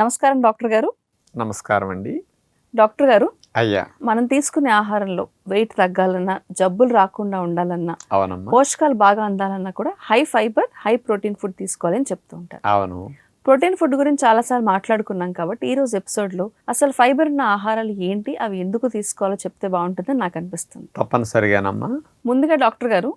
నమస్కారం డాక్టర్ గారు. నమస్కారం అండి. డాక్టర్ గారు అయ్యా. మనం తీసుకునే ఆహారంలో వెయిట్ తగ్గాలన్నా జబ్బులు రాకుండా ఉండాలన్నా అవునమ్మా. పోషకాలు బాగా అందాలన్నా కూడా high fibre high protein food తీసుకోవాలని చెప్తూ ఉంటారు. అవును. ప్రోటీన్ ఫుడ్ గురించి చాలాసార్లు మాట్లాడుకున్నాం కాబట్టి ఈ రోజు ఎపిసోడ్లో అసలు ఫైబర్ ఉన్న ఆహారాలు ఏంటి అవి ఎందుకు తీసుకోవాలో చెప్తే బాగుంటుందని నాకు అనిపిస్తుంది. తప్పనిసరిగానమ్మా. ముందుగా డాక్టర్ గారు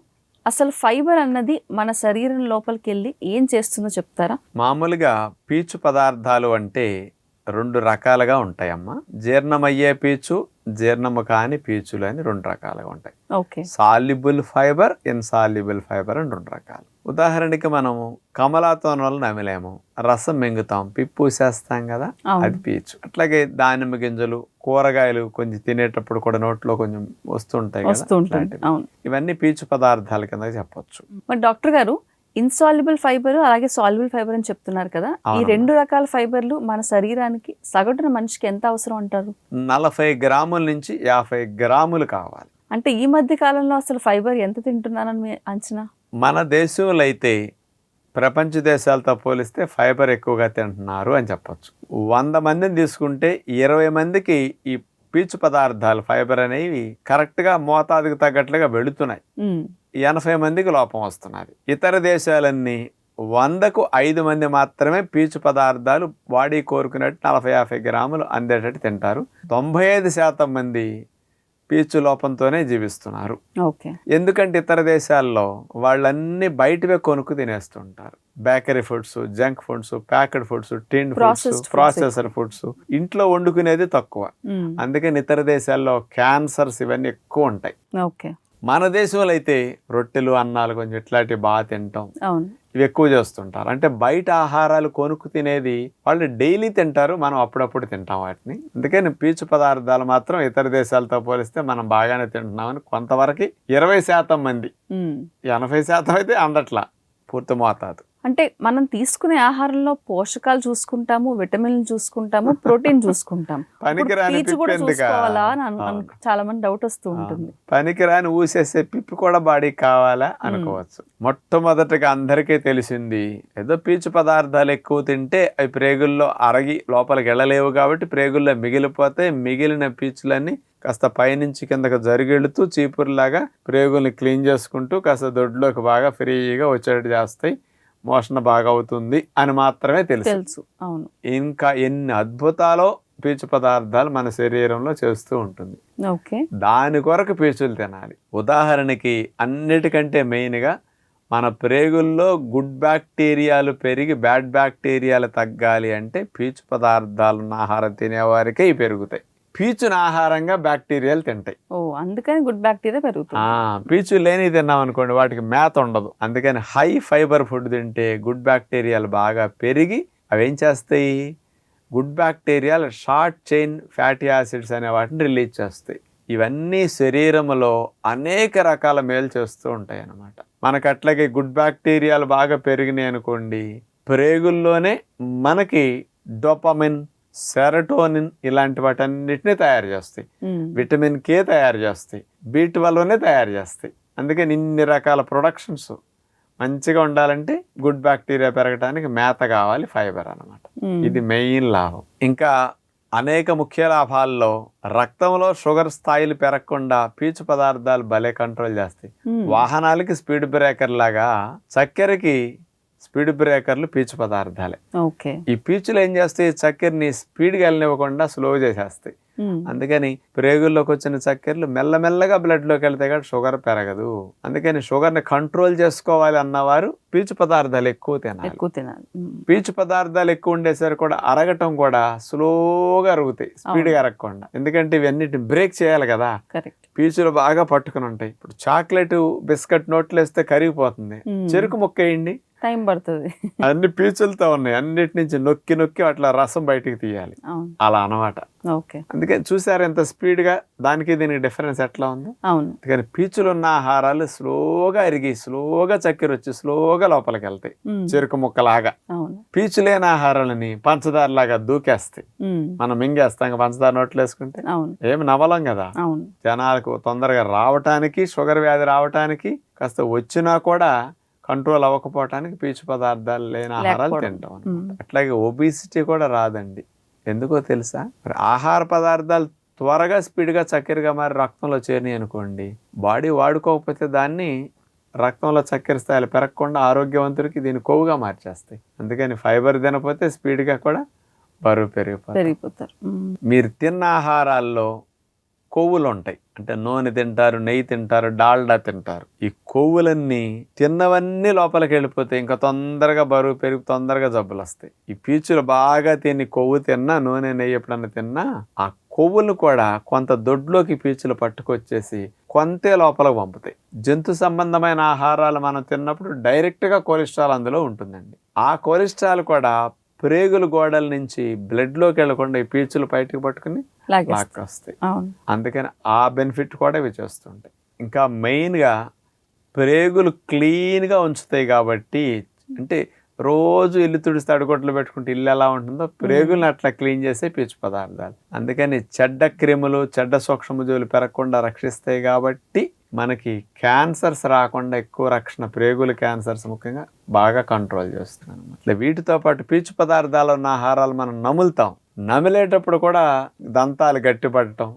అసలు ఫైబర్ అన్నది మన శరీరం లోపలికి వెళ్ళి ఏం చేస్తుందో చెప్తారా? మామూలుగా పీచు పదార్థాలు అంటే రెండు రకాలుగా ఉంటాయమ్మా. జీర్ణమయ్యే పీచు జీర్ణము కాని పీచులు అని రెండు రకాలుగా ఉంటాయి. Okay. Soluble fibre insoluble fibre అని రెండు రకాలు. ఉదాహరణకి మనము కమలాతోన వల్ల నమిలేము రసం మింగుతాం పిప్పు చేస్తాం కదా అది పీచు. అట్లాగే దానిమ్మ గింజలు కూరగాయలు కొంచెం తినేటప్పుడు కూడా నోట్లో కొంచెం వస్తుంటాయి కదా ఇవన్నీ పీచు పదార్థాల కింద చెప్పొచ్చు. మరి డాక్టర్ గారు ఇన్సాల్యుబుల్ ఫైబర్ అలాగే సాల్యుబుల్ ఫైబర్ అని చెప్తున్నారు కదా ఈ. రెండు రకాల ఫైబర్లు మన శరీరానికి సగటున మనిషికి ఎంత అవసరం అంటారు? నలభై గ్రాముల నుంచి యాభై గ్రాములు కావాలి. అంటే ఈ మధ్య కాలంలో అసలు ఫైబర్ ఎంత తింటున్నారని మీ అంచనా? మన దేశంలో అయితే ప్రపంచ దేశాలతో పోలిస్తే ఫైబర్ ఎక్కువగా తింటున్నారు అని చెప్పొచ్చు. వంద మందిని తీసుకుంటే ఇరవై మందికి ఈ పీచు పదార్థాలు ఫైబర్ అనేవి కరెక్ట్గా మోతాదుకు తగ్గట్లుగా వెళుతున్నాయి. ఎనభై మందికి లోపం వస్తున్నది. ఇతర దేశాలన్నీ వందకు ఐదు మంది మాత్రమే పీచు పదార్థాలు బాడీ కోరుకున్నట్టు నలభై యాభై గ్రాములు అందేటట్టు తింటారు. తొంభై ఐదు శాతం మంది పీచు లోపంతోనే జీవిస్తున్నారు. ఎందుకంటే ఇతర దేశాల్లో వాళ్ళన్నీ బయటవే కొనుక్కు తినేస్తుంటారు. Bakery foods junk foods packed foods tin foods processor foods ఇంట్లో వండుకునేది తక్కువ. అందుకని ఇతర దేశాల్లో క్యాన్సర్స్ ఇవన్నీ ఎక్కువ ఉంటాయి. ఓకే. మన దేశంలో అయితే రొట్టెలు అన్నాలు కొంచెం ఇట్లాంటివి బాగా తింటాం. ఇవి ఎక్కువ చేస్తుంటారు. అంటే బయట ఆహారాలు కొనుక్కు తినేది వాళ్ళు డైలీ తింటారు. మనం అప్పుడప్పుడు తింటాం వాటిని. అందుకని పీచు పదార్థాలు మాత్రం ఇతర దేశాలతో పోలిస్తే మనం బాగానే తింటున్నామని కొంతవరకు ఇరవై శాతం మంది. ఎనభై శాతం అయితే అందట్లా. పూర్తి మోతాదు. అంటే మనం తీసుకునే ఆహారంలో పోషకాలు చూసుకుంటాము విటమిన్ చూసుకుంటాము ప్రోటీన్ చూసుకుంటాము. పనికిరాని కూడా? చూసుకోవాలా. అను- చాలా మంది డౌట్ వస్తూ ఉంటుంది. పనికిరాని ఊసేసే పిప్పి కూడా బాడీకి కావాలా అనుకోవచ్చు. మొట్టమొదటిగా అందరికీ తెలిసింది ఏదో పీచు పదార్థాలు ఎక్కువ తింటే అవి ప్రేగుల్లో అరగి లోపలికి వెళ్ళలేవు కాబట్టి ప్రేగుల్లో మిగిలిపోతే మిగిలిన పీచులన్నీ కాస్త పైనుంచి కిందకు జరిగెడుతూ చీపురులాగా ప్రేగుల్ని క్లీన్ చేసుకుంటూ కాస్త దొడ్లోకి బాగా ఫ్రీగా వచ్చేటట్టు చేస్తాయి. మోషన్ బాగా అవుతుంది అని మాత్రమే తెలుసు. తెలుసు. అవును. ఇంకా ఎన్ని అద్భుతాలో పీచు పదార్థాలు మన శరీరంలో చేస్తూ ఉంటుంది. ఓకే. దాని కొరకు పీచులు తినాలి. ఉదాహరణకి అన్నిటికంటే మెయిన్గా మన ప్రేగుల్లో గుడ్ బ్యాక్టీరియాలు పెరిగి బ్యాడ్ బ్యాక్టీరియాలు తగ్గాలి అంటే పీచు పదార్థాలున్న ఆహారం తినేవారికే ఇవి పెరుగుతాయి. పీచుని ఆహారంగా బ్యాక్టీరియాలు తింటాయి. ఓ అందుకని గుడ్ బ్యాక్టీరియా పెరుగుతుంది. పీచు లేని తిన్నాం అనుకోండి వాటికి మేత ఉండదు. అందుకని హై ఫైబర్ ఫుడ్ తింటే గుడ్ బ్యాక్టీరియాలు బాగా పెరిగి అవి ఏం చేస్తాయి? గుడ్ బ్యాక్టీరియాలు షార్ట్ చైన్ ఫ్యాటీ యాసిడ్స్ అనే వాటిని రిలీజ్ చేస్తాయి. ఇవన్నీ శరీరంలో అనేక రకాల మేలు చేస్తూ ఉంటాయి అన్నమాట మనకు అట్లాగే గుడ్ బ్యాక్టీరియాలు బాగా పెరిగినాయి అనుకోండి ప్రేగుల్లోనే మనకి డోపమిన్ సెరటోనిన్ ఇలాంటి వాటన్నిటిని తయారు చేస్తాయి. విటమిన్ కే తయారు చేస్తాయి. బీ ట్వెల్వ్నే తయారు చేస్తాయి. అందుకని ఇన్ని రకాల ప్రొడక్షన్స్ మంచిగా ఉండాలంటే గుడ్ బ్యాక్టీరియా పెరగడానికి మేత కావాలి ఫైబర్ అన్నమాట. ఉమ్, ఇది మెయిన్ లాభం. ఇంకా అనేక ముఖ్య లాభాల్లో రక్తంలో షుగర్ స్థాయిలు పెరగకుండా పీచు పదార్థాలు భలే కంట్రోల్ చేస్తాయి. వాహనాలకి స్పీడ్ బ్రేకర్ లాగా చక్కెరకి స్పీడ్ బ్రేకర్లు పీచు పదార్థాలే. ఓకే. ఈ పీచులు ఏం చేస్తాయి? చక్కెరని స్పీడ్గా వెళ్ళనివ్వకుండా స్లో చేసేస్తాయి. అందుకని ప్రేగుల్లోకి వచ్చిన చక్కెరలు మెల్లమెల్లగా బ్లడ్లోకి వెళ్తే కూడా షుగర్ పెరగదు. అందుకని షుగర్ని కంట్రోల్ చేసుకోవాలి అన్నవారు పీచు పదార్థాలు ఎక్కువ తినాలి. ఎక్కువ తినాలి. పీచు పదార్థాలు ఎక్కువ ఉండేసరికి కూడా అరగటం కూడా స్లోగా అరుగుతాయి స్పీడ్గా అరగకుండా. ఎందుకంటే ఇవన్నిటిని బ్రేక్ చేయాలి కదా. పీచులు బాగా పట్టుకుని ఉంటాయి. ఇప్పుడు చాక్లెట్ బిస్కెట్ నోట్లు వేస్తే కరిగిపోతుంది చెరుకు ముక్క వేయండి. టైం పడుతుంది. అన్ని పీచులతో ఉన్నాయి. అన్నిటి నుంచి నొక్కి నొక్కి అట్లా రసం బయటికి తీయాలి. అలా అన్నమాట ఓకే. అందుకే చూసారు ఎంత స్పీడ్గా? దానికి దీనికి డిఫరెన్స్ ఎట్లా ఉందో? అవును. అందుకని పీచులు ఉన్న ఆహారాలు స్లోగా అరిగి స్లోగా చక్కెర వచ్చి స్లోగా లోపలికి వెళ్తాయి. చెరుకు ముక్కలాగా. అవును. పీచు లేని ఆహారాలని పంచదారలాగా దూకేస్తాయి. ఉమ్, మనం మింగేస్తాం ఇంకా పంచదార నోట్లు వేసుకుంటే. అవును. ఏమి నవలం కదా? అవును. జనాలకు తొందరగా రావటానికి షుగర్ వ్యాధి రావటానికి కాస్త వచ్చినా కూడా కంట్రోల్ అవ్వకపోవటానికి పీచు పదార్థాలు లేని ఆహారాలు. తింటాం. అట్లాగే ఒబిసిటీ కూడా రాదండి ఎందుకో తెలుసా ఆహార పదార్థాలు త్వరగా స్పీడ్గా చక్కెరగా మారి రక్తంలో చేరినాయి అనుకోండి బాడీ వాడుకోకపోతే దాన్ని రక్తంలో చక్కెర స్థాయిలు పెరగకుండా ఆరోగ్యవంతుడికి దీన్ని కొవ్వుగా మార్చేస్తాయి అందుకని ఫైబర్ తినకపోతే స్పీడ్గా కూడా బరువు పెరిగిపోతారు మ్మ్. మీరు తిన్న ఆహారాల్లో కొవ్వులు ఉంటాయి అంటే నూనె తింటారు నెయ్యి తింటారు డాల్డా తింటారు. ఈ కొవ్వులన్నీ తిన్నవన్నీ లోపలికి వెళ్ళిపోతాయి. ఇంకా తొందరగా బరువు పెరిగి తొందరగా జబ్బులు వస్తాయి ఈ పీచులు బాగా తిని కొవ్వు తిన్నా నూనె నెయ్యి ఎప్పుడన్నా తిన్నా ఆ కొవ్వులు కూడా కొంత దొడ్లోకి పీచులు పట్టుకొచ్చేసి కొంతే లోపలికి పంపుతాయి. జంతు సంబంధమైన ఆహారాలు మనం తిన్నప్పుడు డైరెక్ట్గా కొలెస్ట్రాల్ అందులో ఉంటుందండి. ఆ కొలెస్ట్రాల్ కూడా ప్రేగుల గోడల నుంచి బ్లడ్లోకి వెళ్ళకుండా ఈ పీచులు బయటకు పట్టుకుని అందుకని ఆ బెనిఫిట్ కూడా ఇవి చేస్తుంటాయి. ఇంకా మెయిన్గా ప్రేగులు క్లీన్గా ఉంచుతాయి కాబట్టి అంటే రోజు ఇల్లు తుడిసి తడిగొట్లు పెట్టుకుంటే ఇల్లు ఎలా ఉంటుందో ప్రేగులను అట్లా క్లీన్ చేసే పీచు పదార్థాలు. అందుకని చెడ్డ క్రిములు చెడ్డ సూక్ష్మజీవులు పెరగకుండా రక్షిస్తాయి కాబట్టి మనకి క్యాన్సర్స్ రాకుండా ఎక్కువ రక్షణ ప్రేగుల క్యాన్సర్స్ ముఖ్యంగా బాగా కంట్రోల్ చేస్తున్నాయి అన్నమాట ఇట్లా వీటితో పాటు పీచు పదార్థాలు ఉన్న ఆహారాలు మనం నములుతాం. నమిలేటప్పుడు కూడా దంతాలు గట్టిపడటం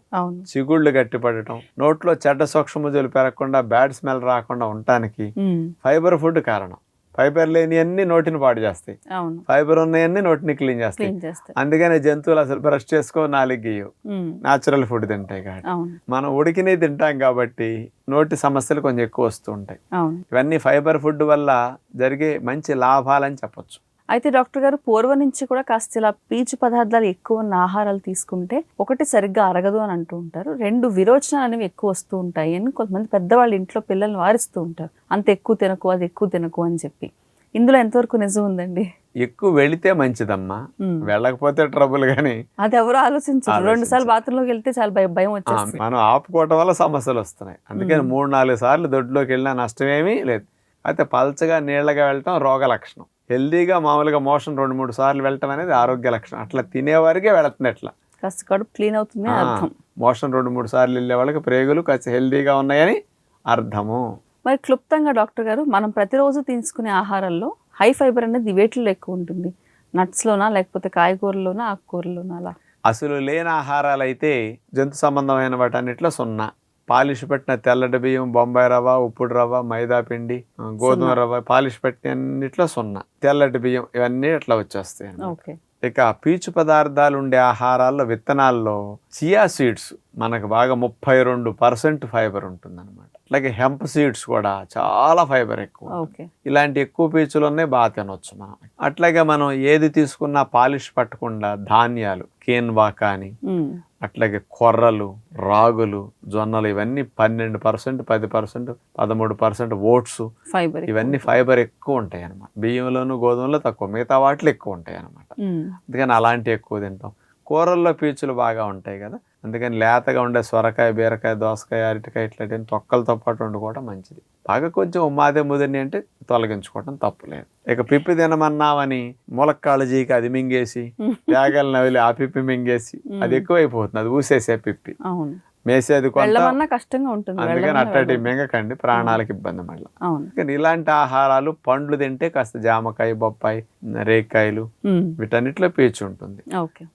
చిగుళ్ళు గట్టిపడటం నోట్లో చెడ్డ సూక్ష్మజీవులు పెరగకుండా బ్యాడ్ స్మెల్ రాకుండా ఉండటానికి. ఫైబర్ ఫుడ్ కారణం. ఫైబర్ లేని అన్ని నోటిని పాడు చేస్తాయి. ఫైబర్ ఉన్నాయన్నీ నోటిని క్లీన్ చేస్తాయి. అందుకని జంతువులు అసలు బ్రష్ చేసుకో నాలుగు. న్యాచురల్ ఫుడ్ తింటాయి కాబట్టి. మనం ఉడికినే తింటాం కాబట్టి నోటి సమస్యలు కొంచెం ఎక్కువ వస్తూ ఉంటాయి. ఇవన్నీ ఫైబర్ ఫుడ్ వల్ల జరిగే మంచి లాభాలని చెప్పొచ్చు. అయితే డాక్టర్ గారు పూర్వం నుంచి కూడా కాస్త ఇలా పీచు పదార్థాలు ఎక్కువ ఉన్న ఆహారాలు తీసుకుంటే ఒకటి సరిగ్గా అరగదు అని అంటూ ఉంటారు. రెండు విరోచనాలు అనేవి ఎక్కువ వస్తూ ఉంటాయి అని కొంతమంది పెద్దవాళ్ళు ఇంట్లో పిల్లల్ని వారిస్తూ ఉంటారు. అంత ఎక్కువ తినకు అది ఎక్కువ తినకు అని చెప్పి. ఇందులో ఎంతవరకు నిజం ఉందండి? ఎక్కువ వెళితే మంచిదమ్మా. మ్మ్. వెళ్ళకపోతే ట్రబుల్ కానీ అది ఎవరు ఆలోచించరు. రెండు. సార్లు బాత్రూంలోకి వెళ్తే చాలా భయం భయం వచ్చేస్తుంది. మనం ఆపుకోవటం వల్ల సమస్యలు వస్తున్నాయి. అందుకని. మూడు నాలుగు సార్లు దొడ్లోకి వెళ్ళినా నష్టమేమీ లేదు. అయితే పల్చగా నీళ్ళగా వెళ్ళటం రోగ లక్షణం. హెల్దీగా మామూలుగా మోషన్ రెండు మూడు సార్లు వెళ్ళటం అనేది ఆరోగ్య లక్షణం. అట్లా తినేవారికే వెళుతుంది అట్లా. కాస్త కడుపు క్లీన్ అవుతుంది అర్థం. మోషన్ రెండు మూడు సార్లు వెళ్ళే వాళ్ళకి ప్రేగులు కాస్త హెల్దీగా ఉన్నాయని అర్థము. మరి క్లుప్తంగా డాక్టర్ గారు మనం ప్రతిరోజు తీసుకునే ఆహారాల్లో హై ఫైబర్ అనేది వేటిలో ఎక్కువ ఉంటుంది? నట్స్లోనా లేకపోతే కాయగూరలోనా ఆకుకూరలోనా అలా? అసలు లేని ఆహారాలు అయితే జంతు సంబంధమైన వాటన్నిటిలో సున్నా. పాలిష్ పెట్టిన తెల్లటి బియ్యం బొంబాయి రవ్వ ఉప్పుడు రవ్వ మైదా పిండి గోధుమ. రవ్వ పాలిష్ పెట్టిన అన్నిట్లో సున్నా. తెల్లటి బియ్యం ఇవన్నీ ఇట్లా వచ్చేస్తాయి ఇక పీచు పదార్థాలు ఉండే ఆహారాల్లో విత్తనాల్లో చియా సీడ్స్ మనకు బాగా ముప్పై రెండు పర్సెంట్ ఫైబర్ ఉంటుంది అనమాట అట్లాగే హెంప్ సీడ్స్ కూడా చాలా ఫైబర్ ఎక్కువ ఇలాంటి ఎక్కువ పీచులు ఉన్నాయి బాగా తినొచ్చు మనం. అట్లాగే మనం ఏది తీసుకున్నా పాలిష్ పట్టకుండా ధాన్యాలు కేన్వా కానీ. అట్లాగే కొర్రలు రాగులు జొన్నలు ఇవన్నీ పన్నెండు పర్సెంట్ పది పర్సెంట్ పదమూడు పర్సెంట్ ఓట్స్ ఫైబర్ ఇవన్నీ ఫైబర్ ఎక్కువ ఉంటాయి అన్నమాట బియ్యంలోను గోధుమలో తక్కువ మిగతా వాటిలో ఎక్కువ ఉంటాయి అన్నమాట మ్మ్. అందుకని అలాంటివి ఎక్కువ తింటాం కూరల్లో పీచులు బాగా ఉంటాయి కదా అందుకని లేతగా ఉండే సొరకాయ బీరకాయ దోసకాయ అరటికాయ ఇట్లాంటి తొక్కలతో పాటు వండుకోవడం మంచిది. బాగా కొంచెం ఉమ్మాదే ముదిరిని అంటే తొలగించుకోవడం తప్పులేదు. ఇక పిప్పి తినమన్నామని ములక్కాళ్ళ జీకి అది మింగేసి త్యాగలు నవిలి ఆ పిప్పి మింగేసి అది ఎక్కువైపోతుంది. అది ఊసేసే పిప్పి. మేసేది కొంత కష్టంగా ఉంటుంది అందుకని అట్టటి. మింగకండి ప్రాణాలకు ఇబ్బంది మళ్ళీ కానీ ఇలాంటి ఆహారాలు పండ్లు తింటే కాస్త జామకాయ బొప్పాయి రేక్కాయలు మ్మ్. వీటన్నిటిలో పీచు ఉంటుంది.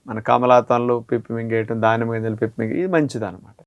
మన కమలాతంలో పిప్పి మింగేయటం దానిమ్మ గింజలు పిప్పి మింగే ఇది మంచిది అనమాట